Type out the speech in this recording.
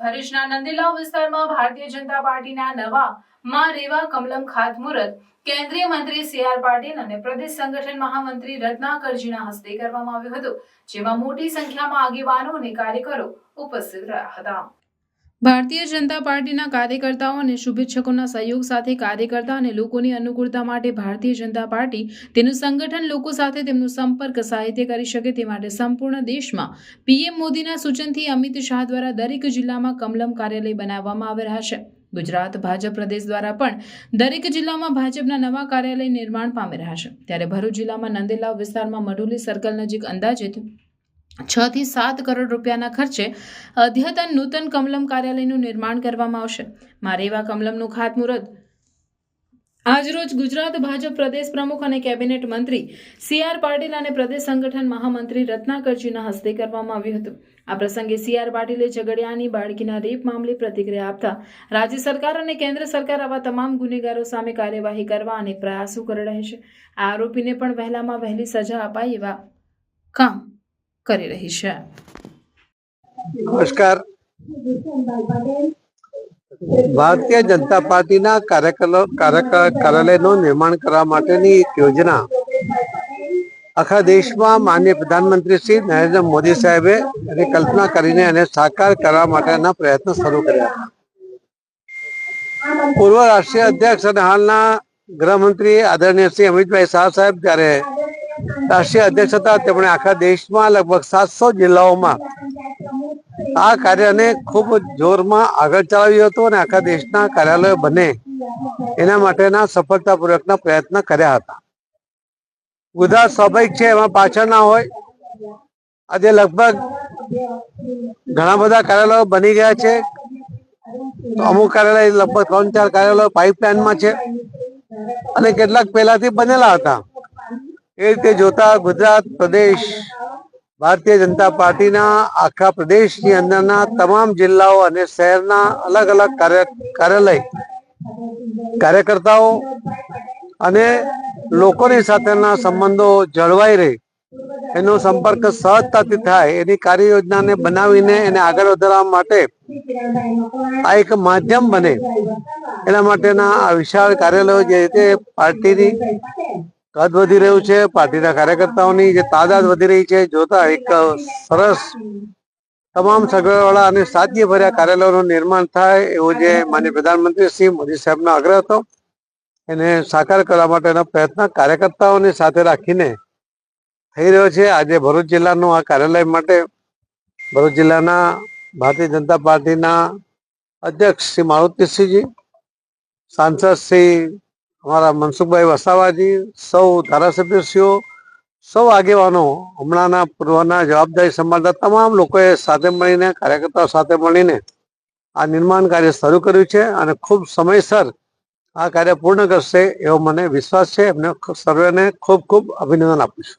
ભરૂચના નંદીલાવ વિસ્તારમાં ભારતીય જનતા પાર્ટીના નવા માં રેવા કમલમ ખાતમુહૂર્ત કેન્દ્રીય મંત્રી સી આર પાટીલ અને પ્રદેશ સંગઠન મહામંત્રી રત્નાકરજીના હસ્તે કરવામાં આવ્યું હતું, જેમાં મોટી સંખ્યામાં આગેવાનો અને કાર્યકરો ઉપસ્થિત રહ્યા હતા. ભારતીય જનતા પાર્ટીના કાર્યકર્તાઓ અને શુભેચ્છકોના સહયોગ સાથે કાર્યકર્તા અને લોકોની અનુકૂળતા માટે ભારતીય જનતા પાર્ટી તેનું સંગઠન લોકો સાથે તેમનો સંપર્ક સાહિત્ય કરી શકે તે માટે સંપૂર્ણ દેશમાં પીએમ મોદીના સૂચનથી અમિત શાહ દ્વારા દરેક જિલ્લામાં કમલમ કાર્યાલય બનાવવામાં આવી રહ્યા છે. ગુજરાત ભાજપ પ્રદેશ દ્વારા પણ દરેક જિલ્લામાં ભાજપના નવા કાર્યાલય નિર્માણ પામી રહ્યા છે. ત્યારે ભરૂચ જિલ્લામાં નંદેલાવ વિસ્તારમાં મઢુલી સર્કલ નજીક અંદાજિત છ થી સાત કરોડ રૂપિયાના ખર્ચે અદ્યતન નૂતન કમલમ કાર્યાલયનું નિર્માણ કરવામાં આવશે. મારે એવા કમલમનું ખાતમુહૂર્ત આજરોજ ગુજરાત ભાજપ પ્રદેશ પ્રમુખ અને કેબિનેટ મંત્રી સી આર પાટીલ અને પ્રદેશ સંગઠન મહામંત્રી રત્નાકરજીના હસ્તે કરવામાં આવ્યું હતું. આ પ્રસંગે સી આર પાટીલે ઝઘડિયાની બાળકીના રેપ મામલે પ્રતિક્રિયા આપતા રાજ્ય સરકાર અને કેન્દ્ર સરકાર આવા તમામ ગુનેગારો સામે કાર્યવાહી કરવા અને પ્રયાસો કરી રહે છે. આ આરોપીને પણ વહેલામાં વહેલી સજા અપાય એવા કામ કરી રહી છે. નમસ્કાર. ભારતીય જનતા પાર્ટીના કાર્યાલયનું નિર્માણ કરવા માટેની એક યોજના. આખા દેશમાં માનનીય પ્રધાનમંત્રી શ્રી નરેન્દ્ર મોદી સાહેબે એની કલ્પના કરીને એને સાકાર કરવા માટેના પ્રયત્નો શરૂ કર્યા. હતા પૂર્વ રાષ્ટ્રીય અધ્યક્ષ અને હાલના ગૃહમંત્રી આદરણીય શ્રી અમિતભાઈ શાહ સાહેબ જ્યારે રાષ્ટ્રીય અધ્યક્ષ હતા. તેમણે આખા દેશમાં લગભગ સાતસો જિલ્લાઓમાં આ કાર્યને ખૂબ જોરમાં આગળ ચલાવ્યું હતું અને આખા દેશના કાર્યાલયો બને એના માટેના સફળતાપૂર્વકના પ્રયત્ન કર્યા હતા. ગુજરાત સ્વાભાવિક છે, એમાં પાછળ ના હોય. આજે લગભગ ઘણા બધા કાર્યાલયો બની ગયા છે. અમુક કાર્યાલય લગભગ ત્રણ ચાર કાર્યાલયો પાઇપલાઇનમાં છે. અને કેટલાક પહેલાથી બનેલા હતા. એ રીતે જોતા ગુજરાત પ્રદેશ ભારતીય જનતા પાર્ટીના આખા પ્રદેશની અંદરના તમામ જિલ્લાઓ અને શહેરના અલગ અલગ કાર્ય, કાર્યાલય, કાર્યકર્તાઓ અને લોકોની સાથેના સંબંધો જળવાઈ રહે. એનો સંપર્ક સહજતાથી થાય. એની કાર્યયોજનાને બનાવીને એને આગળ વધારવા માટે આ એક માધ્યમ બને. એના માટેના આ વિશાળ કાર્યાલયો જે રીતે પાર્ટીની કદ વધી રહ્યું છે, પાર્ટીના કાર્યકર્તાઓની જે તાદાદ વધી રહી છે, જોતા એક સરસ તમામ સગવડવાળા અને સાધ્ય ભર્યા કાર્યાલયોનું નિર્માણ થાય એવો જે માન્ય પ્રધાનમંત્રી શ્રી મોદી સાહેબનો આગ્રહ હતો. એને સાકાર કરવા માટેનો પ્રયત્ન કાર્યકર્તાઓને સાથે રાખીને થઈ રહ્યો છે. આજે ભરૂચ જિલ્લાનું આ કાર્યાલય માટે ભરૂચ જિલ્લાના ભારતીય જનતા પાર્ટીના અધ્યક્ષ શ્રી મારુતિસિંહજી, સાંસદ શ્રી અમારા મનસુખભાઈ વસાવાજી સૌ ધારાસભ્યશ્રીઓ સૌ આગેવાનો, હમણાંના પૂર્વના જવાબદારી સંભાળતા તમામ લોકોએ સાથે મળીને, કાર્યકર્તાઓ સાથે મળીને આ નિર્માણ કાર્ય શરૂ કર્યું છે અને ખૂબ સમયસર આ કાર્ય પૂર્ણ કરશે એવો મને વિશ્વાસ છે. એમને સર્વેને ખૂબ ખૂબ અભિનંદન આપું છું.